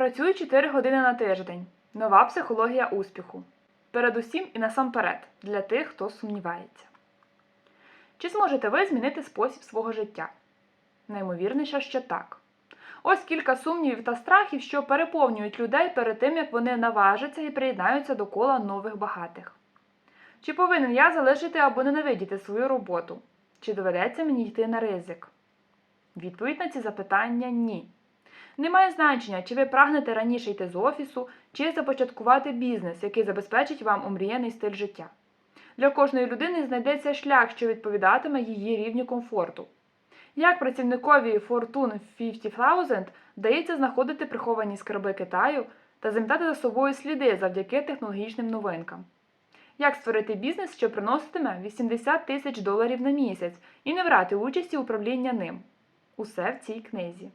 Працюю 4 години на тиждень. Нова психологія успіху. Передусім і насамперед для тих, хто сумнівається. Чи зможете ви змінити спосіб свого життя? Наймовірніше, що так. Ось кілька сумнівів та страхів, що переповнюють людей перед тим, як вони наважаться і приєднаються до кола нових багатих. Чи повинен я залишити або ненавидіти свою роботу? Чи доведеться мені йти на ризик? Відповідь на ці запитання ні. Немає значення, чи ви прагнете раніше йти з офісу, чи започаткувати бізнес, який забезпечить вам омріяний стиль життя. Для кожної людини знайдеться шлях, що відповідатиме її рівню комфорту. Як працівникові Fortune 50000 вдається знаходити приховані скарби Китаю та замітати за собою сліди завдяки технологічним новинкам? Як створити бізнес, що приноситиме 80 тисяч доларів на місяць і не брати участі управління ним? Усе в цій книзі.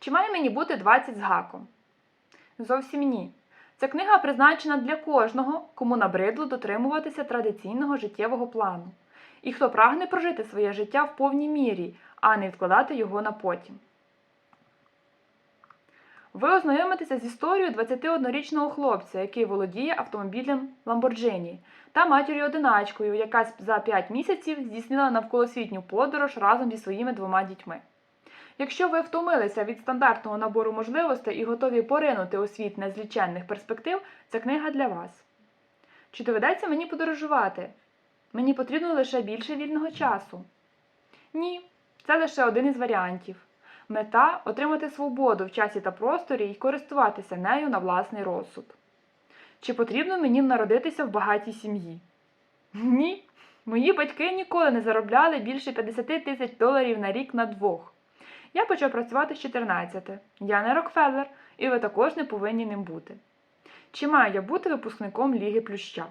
Чи має мені бути 20 з гаком? Зовсім ні. Ця книга призначена для кожного, кому набридло дотримуватися традиційного життєвого плану, і хто прагне прожити своє життя в повній мірі, а не відкладати його на потім. Ви ознайомитеся з історією 21-річного хлопця, який володіє автомобілем Lamborghini, та матір'ю одиначкою, яка за 5 місяців здійснила навколосвітню подорож разом зі своїми двома дітьми. Якщо ви втомилися від стандартного набору можливостей і готові поринути у світ незліченних перспектив, ця книга для вас. Чи доведеться мені подорожувати? Мені потрібно лише більше вільного часу. Ні, це лише один із варіантів. Мета отримати свободу в часі та просторі і користуватися нею на власний розсуд. Чи потрібно мені народитися в багатій сім'ї? Ні. Мої батьки ніколи не заробляли більше 50 тисяч доларів на рік на двох. Я почав працювати з 14. Я не Рокфеллер, і ви також не повинні ним бути. Чи маю я бути випускником Ліги Плюща?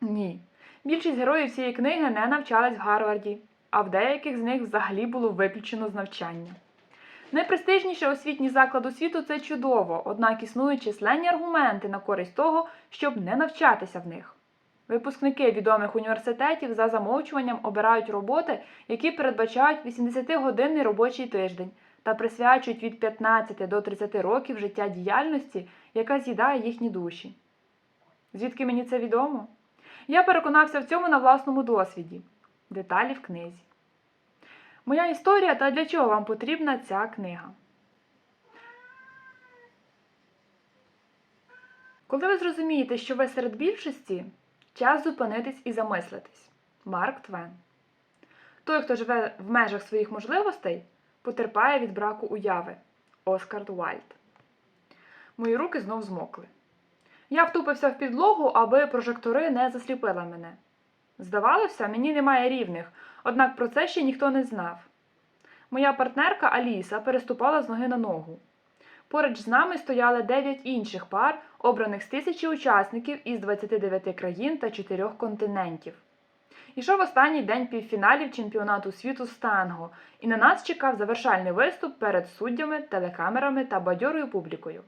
Ні. Більшість героїв цієї книги не навчались в Гарварді, а в деяких з них взагалі було виключено з навчання. Найпрестижніший освітній заклад у світу це чудово, однак існують численні аргументи на користь того, щоб не навчатися в них. Випускники відомих університетів за замовчуванням обирають роботи, які передбачають 80-годинний робочий тиждень та присвячують від 15 до 30 років життя діяльності, яка з'їдає їхні душі. Звідки мені це відомо? Я переконався в цьому на власному досвіді. Деталі в книзі. Моя історія та для чого вам потрібна ця книга. Коли ви зрозумієте, що ви серед більшості, час зупинитись і замислитись. Марк Твен. Той, хто живе в межах своїх можливостей, потерпає від браку уяви. Оскар Уальд. Мої руки знов змокли. Я втупився в підлогу, аби прожектори не засліпили мене. Здавалося, мені немає рівних, однак про це ще ніхто не знав. Моя партнерка Аліса переступала з ноги на ногу. Поруч з нами стояли 9 інших пар, обраних з тисячі учасників із 29 країн та 4 континентів. Ішов останній день півфіналів чемпіонату світу з танго, і на нас чекав завершальний виступ перед суддями, телекамерами та бадьорою публікою.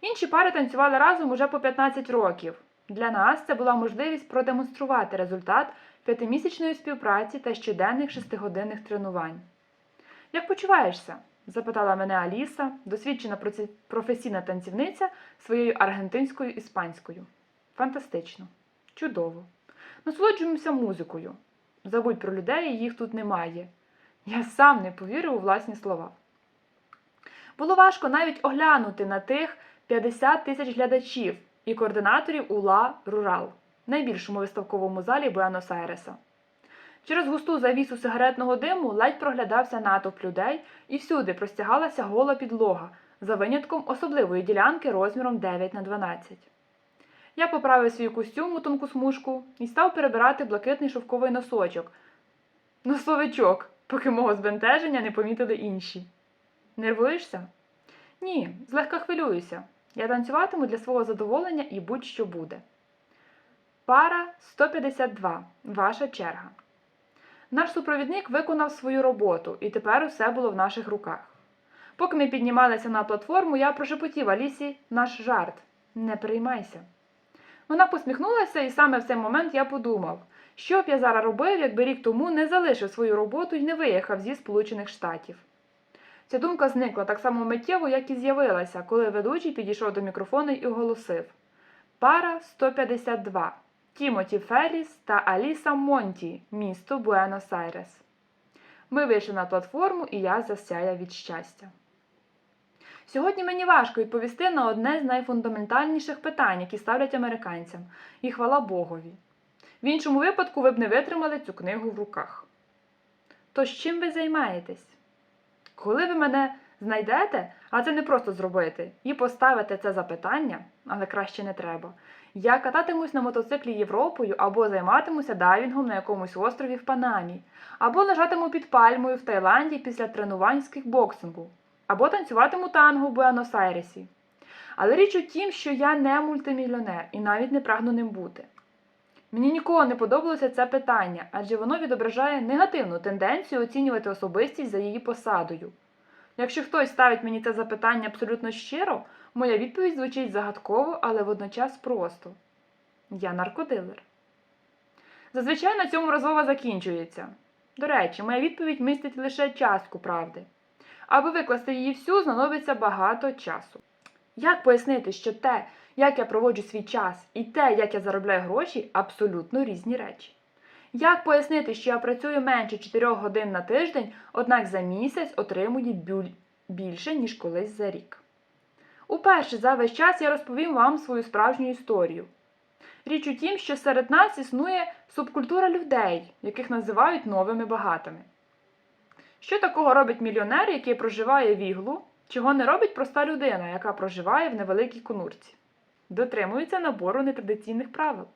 Інші пари танцювали разом уже по 15 років. Для нас це була можливість продемонструвати результат п'ятимісячної співпраці та щоденних шестигодинних тренувань. Як почуваєшся? Запитала мене Аліса, досвідчена професійна танцівниця своєю аргентинською іспанською. Фантастично, чудово. Насолоджуємося музикою. Забудь про людей, їх тут немає. Я сам не повірив у власні слова. Було важко навіть оглянути на тих 50 тисяч глядачів і координаторів УЛА Рурал, найбільшому виставковому залі Буенос-Айреса. Через густу завісу сигаретного диму ледь проглядався натовп людей, і всюди простягалася гола підлога, за винятком особливої ділянки розміром 9 на 12. Я поправив свій костюм у тонку смужку і став перебирати блакитний шовковий носочок. Носовичок, поки мого збентеження не помітили інші. Нервуєшся? Ні, злегка хвилююся. Я танцюватиму для свого задоволення і будь-що буде. Пара 152. Ваша черга. Наш супровідник виконав свою роботу, і тепер усе було в наших руках. Поки ми піднімалися на платформу, я прошепотів Алісі наш жарт не переймайся. Вона посміхнулася, і саме в цей момент я подумав, що б я зараз робив, якби рік тому не залишив свою роботу і не виїхав зі Сполучених Штатів. Ця думка зникла так само миттєво, як і з'явилася, коли ведучий підійшов до мікрофону і оголосив Пара 152. Тімоті Ферріс та Аліса Монті, місто Буенос-Айрес. Ми вийшли на платформу, і я засяяв від щастя. Сьогодні мені важко відповісти на одне з найфундаментальніших питань, які ставлять американцям, і хвала Богові. В іншому випадку ви б не витримали цю книгу в руках. Тож чим ви займаєтесь? Коли ви мене знайдете, а це не просто зробити, і поставите це запитання, але краще не треба. Я кататимусь на мотоциклі Європою або займатимуся дайвінгом на якомусь острові в Панамі, або лежатиму під пальмою в Таїланді після тренувань з кікбоксингу, або танцюватиму танго в Буенос-Айресі. Але річ у тім, що я не мультимільйонер і навіть не прагну ним бути. Мені ніколи не подобалося це питання, адже воно відображає негативну тенденцію оцінювати особистість за її посадою. Якщо хтось ставить мені це запитання абсолютно щиро, моя відповідь звучить загадково, але водночас просто. Я наркодилер. Зазвичай на цьому розмова закінчується. До речі, моя відповідь містить лише частку правди. Аби викласти її всю, знадобиться багато часу. Як пояснити, що те, як я проводжу свій час, і те, як я заробляю гроші, абсолютно різні речі? Як пояснити, що я працюю менше 4 годин на тиждень, однак за місяць отримую більше, ніж колись за рік? Уперше за весь час я розповім вам свою справжню історію. Річ у тім, що серед нас існує субкультура людей, яких називають новими багатими. Що такого робить мільйонер, який проживає в іглу, чого не робить проста людина, яка проживає в невеликій конурці? Дотримується набору нетрадиційних правил.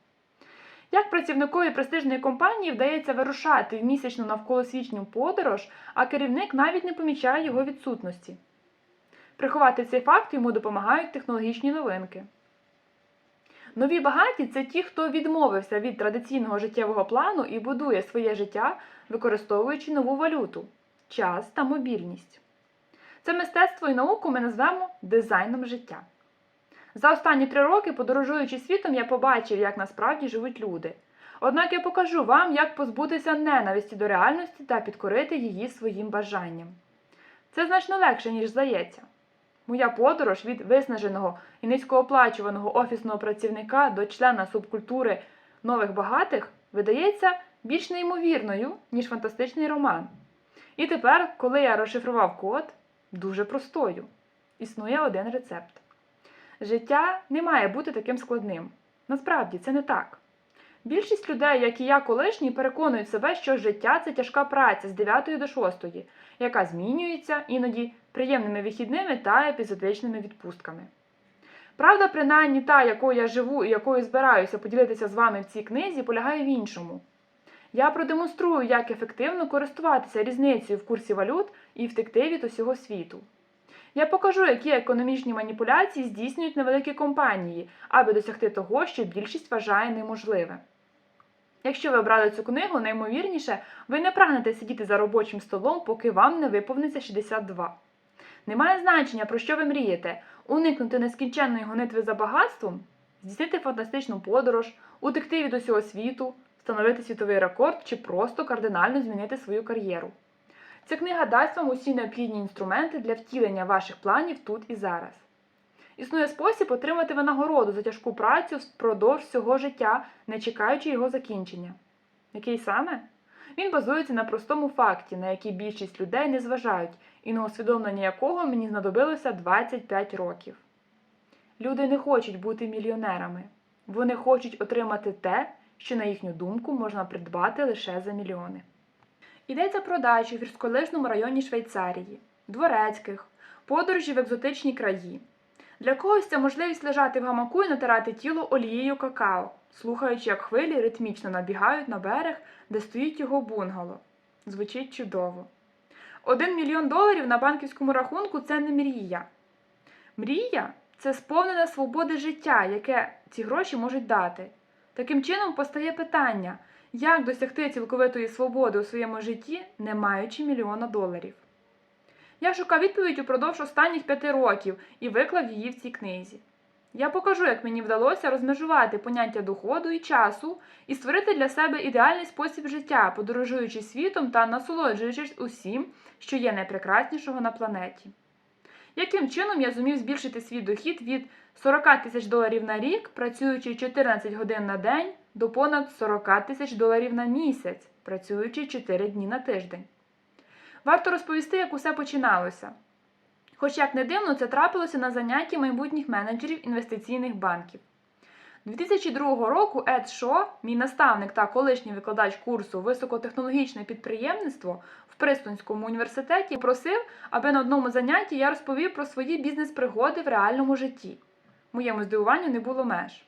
Як працівникові престижної компанії вдається вирушати в місячну навколосвічну подорож, а керівник навіть не помічає його відсутності? Приховати цей факт йому допомагають технологічні новинки. Нові багаті це ті, хто відмовився від традиційного життєвого плану і будує своє життя, використовуючи нову валюту час та мобільність. Це мистецтво і науку ми назвемо дизайном життя. За останні три роки, подорожуючи світом, я побачив, як насправді живуть люди. Однак я покажу вам, як позбутися ненависті до реальності та підкорити її своїм бажанням. Це значно легше, ніж здається. Моя подорож від виснаженого і низькооплачуваного офісного працівника до члена субкультури нових багатих видається більш неймовірною, ніж фантастичний роман. І тепер, коли я розшифрував код, дуже простою. Існує один рецепт. Життя не має бути таким складним. Насправді це не так. Більшість людей, як і я колишній, переконують себе, що життя це тяжка праця з 9 до 6, яка змінюється іноді приємними вихідними та епізодичними відпустками. Правда, принаймні та, якою я живу і якою збираюся поділитися з вами в цій книзі, полягає в іншому. Я продемонструю, як ефективно користуватися різницею в курсі валют і втекти від усього світу. Я покажу, які економічні маніпуляції здійснюють невеликі компанії, аби досягти того, що більшість вважає неможливе. Якщо ви обрали цю книгу, наймовірніше, ви не прагнете сидіти за робочим столом, поки вам не виповниться 62. Немає значення, про що ви мрієте: уникнути нескінченної гонитви за багатством, здійснити фантастичну подорож, утекти від усього світу, встановити світовий рекорд чи просто кардинально змінити свою кар'єру. Ця книга дасть вам усі необхідні інструменти для втілення ваших планів тут і зараз. Існує спосіб отримати винагороду за тяжку працю впродовж всього життя, не чекаючи його закінчення. Який саме? Він базується на простому факті, на який більшість людей не зважають, і на усвідомлення якого мені знадобилося 25 років. Люди не хочуть бути мільйонерами. Вони хочуть отримати те, що, на їхню думку, можна придбати лише за мільйони. Йдеться про дачі в гірськолижному районі Швейцарії, дворецьких, подорожі в екзотичні краї. Для когось це можливість лежати в гамаку і натирати тіло олією какао, слухаючи, як хвилі ритмічно набігають на берег, де стоїть його бунгало. Звучить чудово. Один мільйон доларів на банківському рахунку це не мрія. Мрія це сповнене свободи життя, яке ці гроші можуть дати. Таким чином постає питання, як досягти цілковитої свободи у своєму житті, не маючи мільйона доларів. Я шукав відповідь упродовж останніх п'яти років і виклав її в цій книзі. Я покажу, як мені вдалося розмежувати поняття доходу і часу і створити для себе ідеальний спосіб життя, подорожуючи світом та насолоджуючись усім, що є найпрекраснішого на планеті. Яким чином я зумів збільшити свій дохід від 40 тисяч доларів на рік, працюючи 14 годин на день, до понад 40 тисяч доларів на місяць, працюючи 4 дні на тиждень? Варто розповісти, як усе починалося. Хоч як не дивно, це трапилося на занятті майбутніх менеджерів інвестиційних банків. 2002 року Ед Шо, мій наставник та колишній викладач курсу високотехнологічне підприємництво в Пристонському університеті, просив, аби на одному занятті я розповів про свої бізнес-пригоди в реальному житті. Моєму здивуванню не було меж.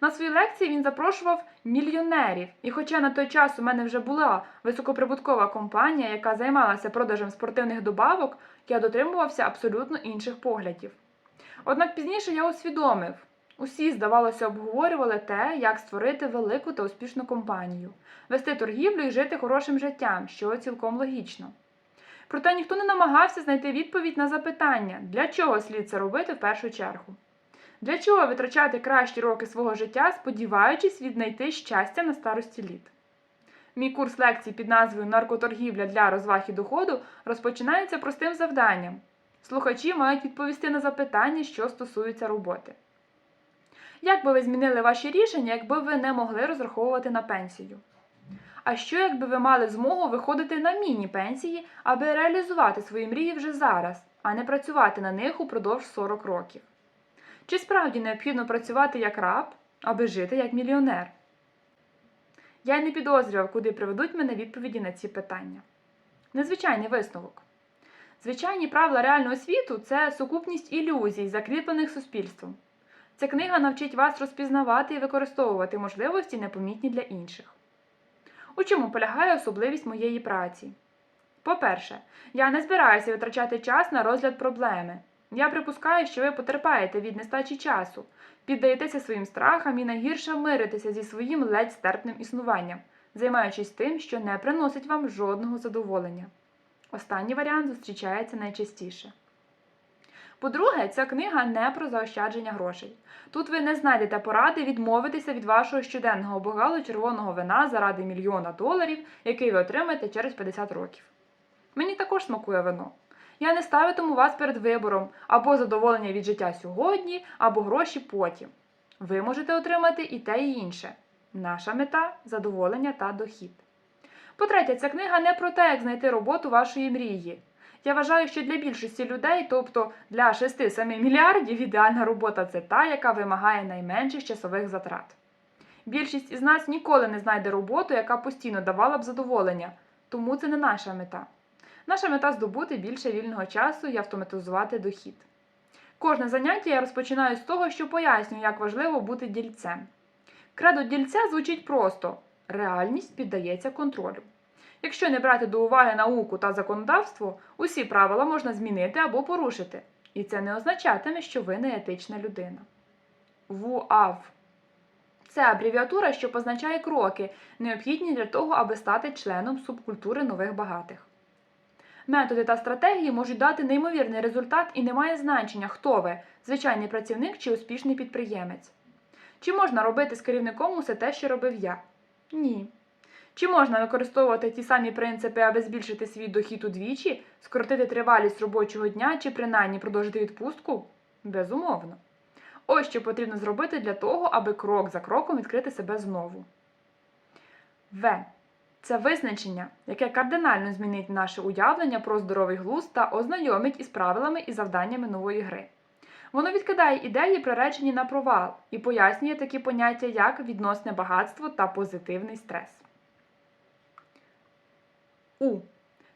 На свої лекції він запрошував мільйонерів, і хоча на той час у мене вже була високоприбуткова компанія, яка займалася продажем спортивних добавок, я дотримувався абсолютно інших поглядів. Однак пізніше я усвідомив, усі, здавалося, обговорювали те, як створити велику та успішну компанію, вести торгівлю і жити хорошим життям, що цілком логічно. Проте ніхто не намагався знайти відповідь на запитання, для чого слід це робити в першу чергу. Для чого витрачати кращі роки свого життя, сподіваючись віднайти щастя на старості літ? Мій курс лекцій під назвою Наркоторгівля для розваг і доходу розпочинається простим завданням. Слухачі мають відповісти на запитання, що стосуються роботи. Як би ви змінили ваші рішення, якби ви не могли розраховувати на пенсію? А що, якби ви мали змогу виходити на міні-пенсії, аби реалізувати свої мрії вже зараз, а не працювати на них упродовж 40 років? Чи справді необхідно працювати як раб, аби жити як мільйонер? Я й не підозрював, куди приведуть мене відповіді на ці питання. Незвичайний висновок. Звичайні правила реального світу це сукупність ілюзій, закріплених суспільством. Ця книга навчить вас розпізнавати і використовувати можливості, непомітні для інших. У чому полягає особливість моєї праці? По-перше, я не збираюся витрачати час на розгляд проблеми. Я припускаю, що ви потерпаєте від нестачі часу, піддаєтеся своїм страхам і найгірше миритеся зі своїм ледь стерпним існуванням, займаючись тим, що не приносить вам жодного задоволення. Останній варіант зустрічається найчастіше. По-друге, ця книга не про заощадження грошей. Тут ви не знайдете поради відмовитися від вашого щоденного богалу червоного вина заради мільйона доларів, який ви отримаєте через 50 років. Мені також смакує вино. Я не ставитиму вас перед вибором або задоволення від життя сьогодні, або гроші потім. Ви можете отримати і те, і інше. Наша мета задоволення та дохід. По-третє, ця книга не про те, як знайти роботу вашої мрії. Я вважаю, що для більшості людей, тобто для 6-7 мільярдів, ідеальна робота це та, яка вимагає найменших часових затрат. Більшість із нас ніколи не знайде роботу, яка постійно давала б задоволення, тому це не наша мета. Наша мета здобути більше вільного часу і автоматизувати дохід. Кожне заняття я розпочинаю з того, що пояснюю, як важливо бути дільцем. Кредо дільця звучить просто: реальність піддається контролю. Якщо не брати до уваги науку та законодавство, усі правила можна змінити або порушити. І це не означатиме, що ви не етична людина. ВУАВ це абревіатура, що позначає кроки, необхідні для того, аби стати членом субкультури нових багатих. Методи та стратегії можуть дати неймовірний результат і не має значення, хто ви звичайний працівник чи успішний підприємець. Чи можна робити з керівником усе те, що робив я? Ні. Чи можна використовувати ті самі принципи, аби збільшити свій дохід удвічі, скоротити тривалість робочого дня чи принаймні продовжити відпустку? Безумовно. Ось що потрібно зробити для того, аби крок за кроком відкрити себе знову. В. Це визначення, яке кардинально змінить наше уявлення про здоровий глузд та ознайомить із правилами і завданнями нової гри. Воно відкидає ідеї, приречені на провал, і пояснює такі поняття, як відносне багатство та позитивний стрес. У.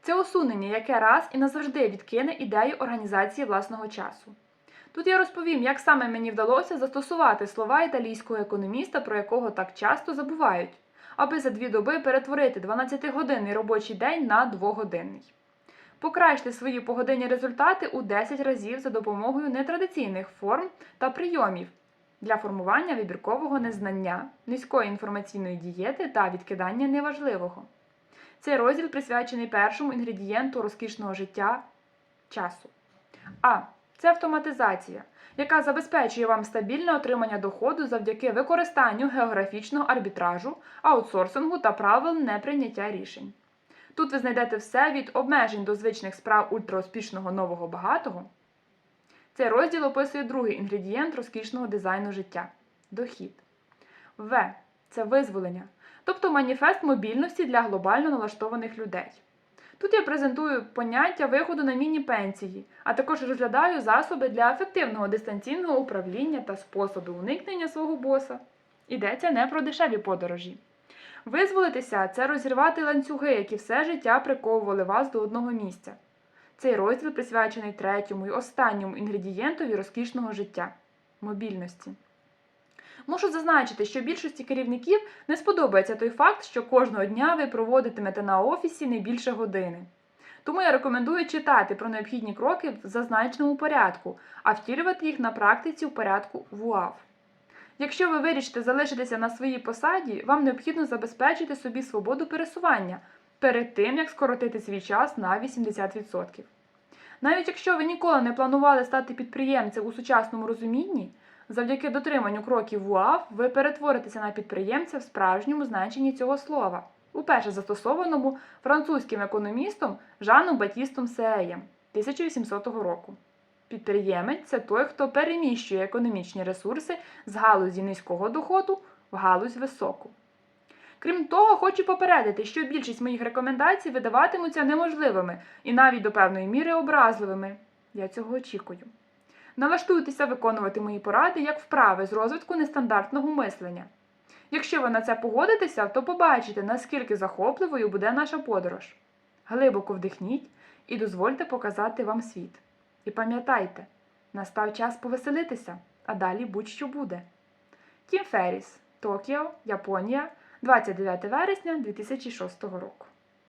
Це усунення, яке раз і назавжди відкине ідею організації власного часу. Тут я розповім, як саме мені вдалося застосувати слова італійського економіста, про якого так часто забувають, аби за дві доби перетворити 12-годинний робочий день на 2-годинний. Покращте свої погодинні результати у 10 разів за допомогою нетрадиційних форм та прийомів для формування вибіркового незнання, низької інформаційної дієти та відкидання неважливого. Цей розділ присвячений першому інгредієнту розкішного життя часу. А. це автоматизація, яка забезпечує вам стабільне отримання доходу завдяки використанню географічного арбітражу, аутсорсингу та правил неприйняття рішень. Тут ви знайдете все від обмежень до звичних справ ультрауспішного нового багатого. Цей розділ описує другий інгредієнт розкішного дизайну життя дохід. В це визволення, тобто маніфест мобільності для глобально налаштованих людей. Тут я презентую поняття виходу на міні-пенсії, а також розглядаю засоби для ефективного дистанційного управління та способи уникнення свого боса. Йдеться не про дешеві подорожі. Визволитися це розірвати ланцюги, які все життя приковували вас до одного місця. Цей розділ присвячений третьому і останньому інгредієнтові розкішного життя мобільності. Мушу зазначити, що більшості керівників не сподобається той факт, що кожного дня ви проводитимете на офісі не більше години. Тому я рекомендую читати про необхідні кроки в зазначеному порядку, а втілювати їх на практиці в порядку ВУАВ. Якщо ви вирішите залишитися на своїй посаді, вам необхідно забезпечити собі свободу пересування перед тим, як скоротити свій час на 80%. Навіть якщо ви ніколи не планували стати підприємцем у сучасному розумінні, завдяки дотриманню кроків ВУАВ ви перетворитеся на підприємця в справжньому значенні цього слова, уперше застосованому французьким економістом Жаном Батістом Сеєм 1800 року. Підприємець це той, хто переміщує економічні ресурси з галузі низького доходу в галузь високу. Крім того, хочу попередити, що більшість моїх рекомендацій видаватимуться неможливими і навіть до певної міри образливими. Я цього очікую. Налаштуйтеся виконувати мої поради як вправи з розвитку нестандартного мислення. Якщо ви на це погодитеся, то побачите, наскільки захопливою буде наша подорож. Глибоко вдихніть і дозвольте показати вам світ. І пам'ятайте, настав час повеселитися, а далі будь-що буде. Тім Ферріс, Токіо, Японія, 29 вересня 2006 року.